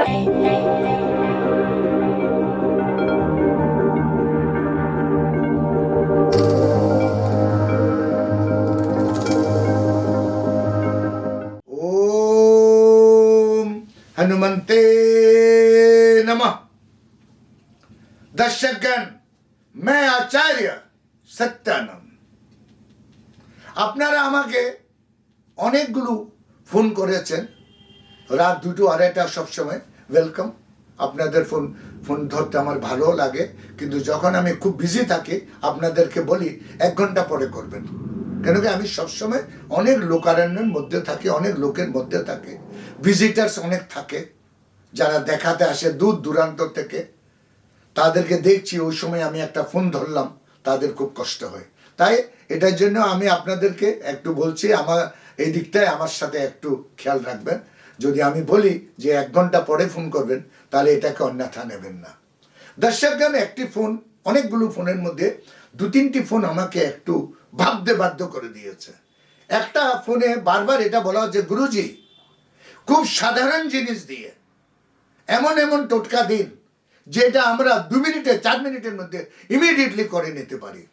ओम हनुमंते नमः दर्शकगण मैं আচার্য সত্যানন্দ আপনারা আমাকে অনেকগুলো ফোন করেছেন রাত দুটো আড়াইটা সবসময় ওয়েলকাম আপনাদের ফোন ফোন ধরতে আমার ভালো লাগে, কিন্তু যখন আমি খুব বিজি থাকি, আপনাদেরকে বলি, এক ঘণ্টা পরে করবেন। কেন কি আমি সবসময় অনেক লোকারণ্যের মধ্যে থাকি, অনেক লোকের মধ্যে থাকে। ভিজিটার্স অনেক থাকে, যারা দেখাতে আসে দূর দূরান্ত থেকে। তাদেরকে দেখছি, ওই সময় আমি একটা ফোন ধরলাম, তাদের খুব কষ্ট হয়। তাই এটার জন্য আমি আপনাদেরকে একটু বলছি, আমার, এই দিকটায় আমার সাথে একটু খেয়াল রাখবেন। যদি আমি বলি যে এক ঘণ্টা পরে ফোন করবেন, তাহলে এটাকে অন্যথা নেবেন না। দর্শকগণ একটি ফোন, অনেকগুলো ফোনের মধ্যে দু তিনটি ফোন আমাকে একটু ভাবতে বাধ্য করে দিয়েছে। একটা ফোনে বারবার এটা বলা হচ্ছে, গুরুজি, খুব সাধারণ জিনিস দিয়ে এমন এমন টোটকা দিন, যেটা আমরা দু মিনিটে, চার মিনিটের মধ্যে ইমিডিয়েটলি করে নিতে পারি।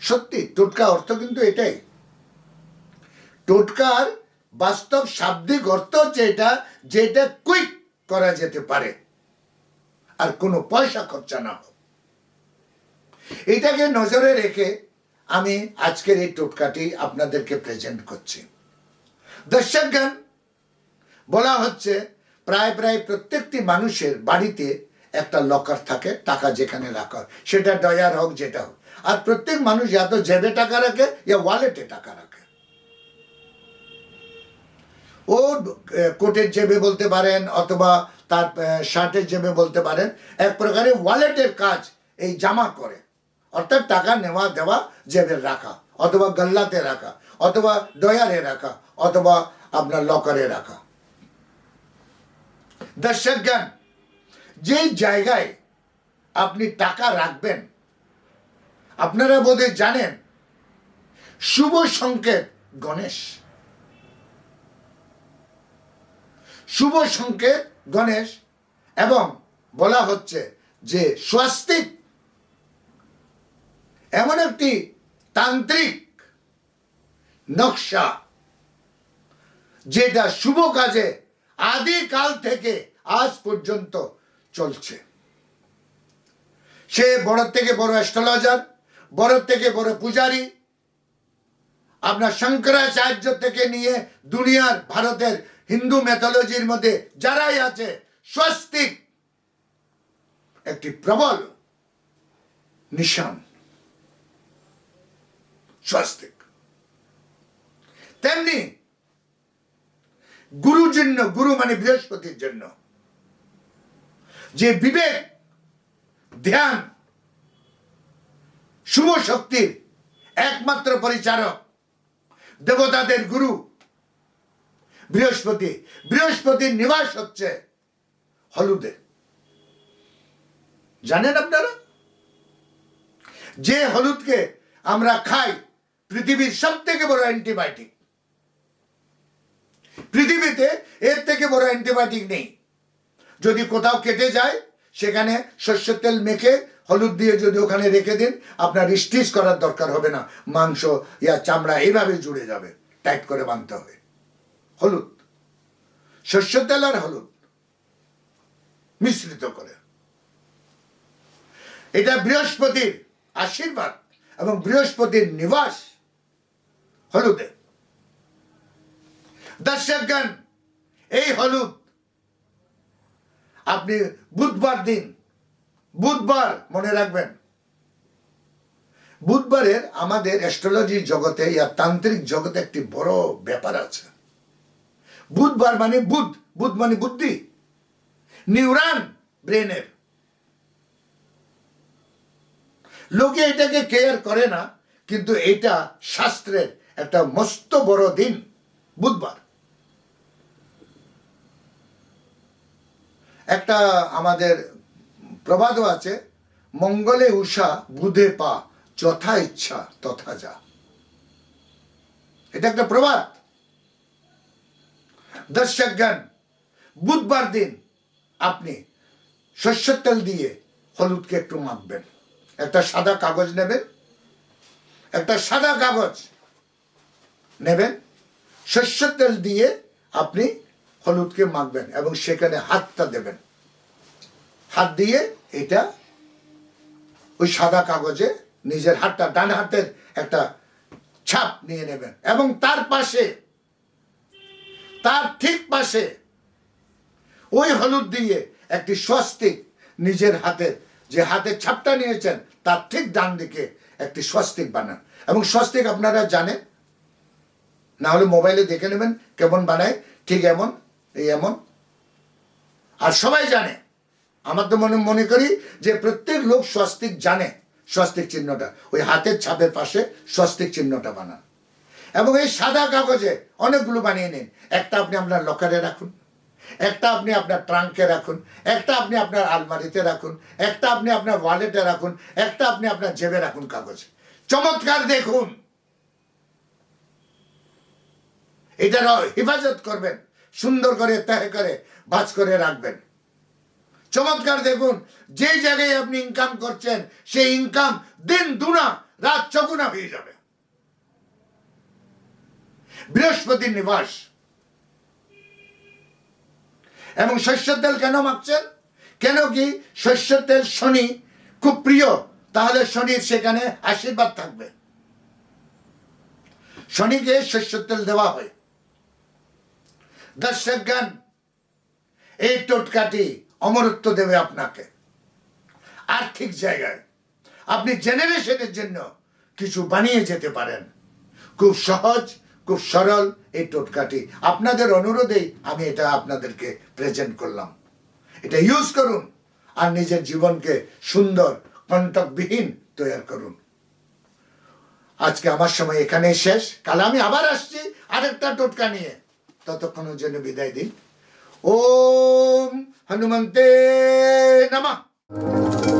সত্যি, টোটকা অর্থ কিন্তু এটাই। টোটকার বাস্তব শাব্দিক অর্থ হচ্ছে এটা, যেটা কুইক করা যেতে পারে। আর কোনো পয়সা খরচা না হোক। এটাকে নজরে রেখে আমি আজকের এই টোটকাটি আপনাদেরকে প্রেজেন্ট করছি। দর্শকগণ বলা হচ্ছে প্রায় প্রায় প্রত্যেকটি মানুষের বাড়িতে একটা লকার থাকে, টাকা যেখানে রাখা। সেটা ডয়ার হোক, যেটা হোক। আর প্রত্যেক মানুষ ইয়া তো জেবে টাকা রাখে ইয়া ওয়ালেটে টাকা রাখে। ও কোটের জেবে বলতে পারেন অথবা তার শার্টের জেবে বলতে পারেন, এক প্রকারের ওয়ালেটের কাজ এই জামা করে। অর্থাৎ টাকা নেওয়া দেওয়া জেবে রাখা, অথবা গল্লাতে রাখা, অথবা ডয়ারে রাখা, অথবা আপনার লকারে রাখা। দর্শকগণ যে জায়গায় আপনি টাকা রাখবেন, আপনারা বোধহয় জানেন, শুভ সংকেত গণেশ। শুভ সংকেত, গণেশ। এবং বলা হচ্ছে যে স্বাস্তিক এমন একটি তান্ত্রিক নকশা যেটা শুভ কাজে আদিকাল থেকে আজ পর্যন্ত চলছে। সে বড় থেকে বড় অ্যাস্ট্রোলজার বড় থেকে বড় পূজারী। আপনার শঙ্করাচার্য থেকে নিয়ে দুনিয়ার ভারতের হিন্দু মেথোলজির মধ্যে যারাই আছে, স্বস্তিক, একটি প্রবল নিশান। স্বস্তিক। তেমনি গুরুর জন্য, গুরু মানে বৃহস্পতির জন্য, যে বিবেক, ধ্যান, শুভ শক্তির একমাত্র পরিচারক দেবতাদের গুরু বৃহস্পতি বৃহস্পতির নিবাস হচ্ছে হলুদে। জানেন আপনারা? যে হলুদকে আমরা খাই, পৃথিবীর সব থেকে বড় অ্যান্টিবায়োটিক। পৃথিবীতে এর থেকে বড় অ্যান্টিবায়োটিক নেই। যদি কোথাও কেটে যায়, সেখানে সর্ষের তেল মেখে হলুদ দিয়ে যদি ওখানে রেখে দিন, আপনার স্টিচ করার দরকার হবে না। মাংস, ইয়া, চামড়া এইভাবে জুড়ে যাবে। টাইট করে বাঁধতে হবে। হলুদ। সর্ষের তেল আর হলুদ মিশ্রিত করে। এটা বৃহস্পতির আশীর্বাদ এবং বৃহস্পতির নিবাস হলুদে। দর্শকগণ, এই হলুদ আপনি বুধবার দিন, বুধবার মনে রাখবেন, বুধবারের আমাদের অ্যাস্ট্রোলজি জগতে ইয়া তান্ত্রিক জগতে একটি বড় ব্যাপার আছে। বুধবার মানে বুধ বুধ মানে বুদ্ধি। নিউরান, ব্রেনের। লোকে এটাকে কেয়ার করে না, কিন্তু এটা শাস্ত্রের একটা মস্ত বড় দিন, বুধবার। একটা আমাদের প্রবাদও আছে, মঙ্গলে উষা, বুধে পা, যথা ইচ্ছা তথা যা। এটা একটা প্রবাদ। দর্শকগণ বুধবার দিন আপনি সর্ষের তেল দিয়ে হলুদকে একটু মাখবেন। একটা সাদা কাগজ নেবেন, একটা সাদা কাগজ নেবেন সর্ষের তেল দিয়ে আপনি হলুদকে মাখবেন এবং সেখানে হাতটা দেবেন। হাত দিয়ে এটা ওই সাদা কাগজে নিজের হাতটা, ডান হাতের একটা ছাপ নিয়ে নেবেন এবং তার পাশে তার ঠিক পাশে ওই হলুদ দিয়ে একটি স্বস্তিক নিজের হাতের যে হাতের ছাপটা নিয়েছেন, তার ঠিক ডান দিকে একটি স্বস্তিক বানান। এবং স্বস্তিক আপনারা জানেন, না হলে মোবাইলে দেখে নেবেন কেমন বানায়, ঠিক এমন, এই এমন। আর সবাই জানে, আমার তো মনে মনে করি যে প্রত্যেক লোক স্বস্তিক জানে, স্বস্তিক চিহ্নটা। ওই হাতের ছাপের পাশে স্বস্তিক চিহ্নটা বানান। এবং এই সাদা কাগজে অনেকগুলো বানিয়ে নিন। একটা আপনি আপনার লকারে রাখুন, একটা আপনি আপনার ট্রাঙ্কে রাখুন, একটা আপনি আপনার আলমারিতে রাখুন, একটা আপনি আপনার ওয়ালেটে রাখুন, একটা আপনি আপনার জেবে রাখুন কাগজে। চমৎকার দেখুন। এটার হেফাজত করবেন, সুন্দর করে তয় করে, ভাজ করে রাখবেন। চমৎকার দেখুন যে জায়গায় আপনি ইনকাম করছেন, সেই ইনকাম দিন দুনা, রাত চগুনা হয়ে যাবে। বৃহস্পতির নিবাস। এবং শস্যের তেল কেন মাখছেন? কেন কি শস্যের তেল শনি খুব প্রিয়, তাহলে শনির সেখানে আশীর্বাদ থাকবে। শনিকে শস্যের তেল দেওয়া হয়। দর্শকগণ, এই টোটকাটি অমরত্ব দেবে আপনাকে। আর্থিক জায়গায়। আপনি জেনারেশনের জন্য কিছু বানিয়ে যেতে পারেন। খুব সহজ খুব সরল এই টোটকাটি। আপনাদের অনুরোধেই আমি এটা আপনাদেরকে প্রেজেন্ট করলাম। এটা ইউজ করুন আর নিজের জীবনকে সুন্দর, কণ্টকবিহীন তৈরি করুন। আজকে আমার সময় এখানেই শেষ। কাল আমি আবার আসছি আরেকটা টোটকা নিয়ে। ততক্ষণের জন্য বিদায় দিন ওম হনুমন্তে নমঃ।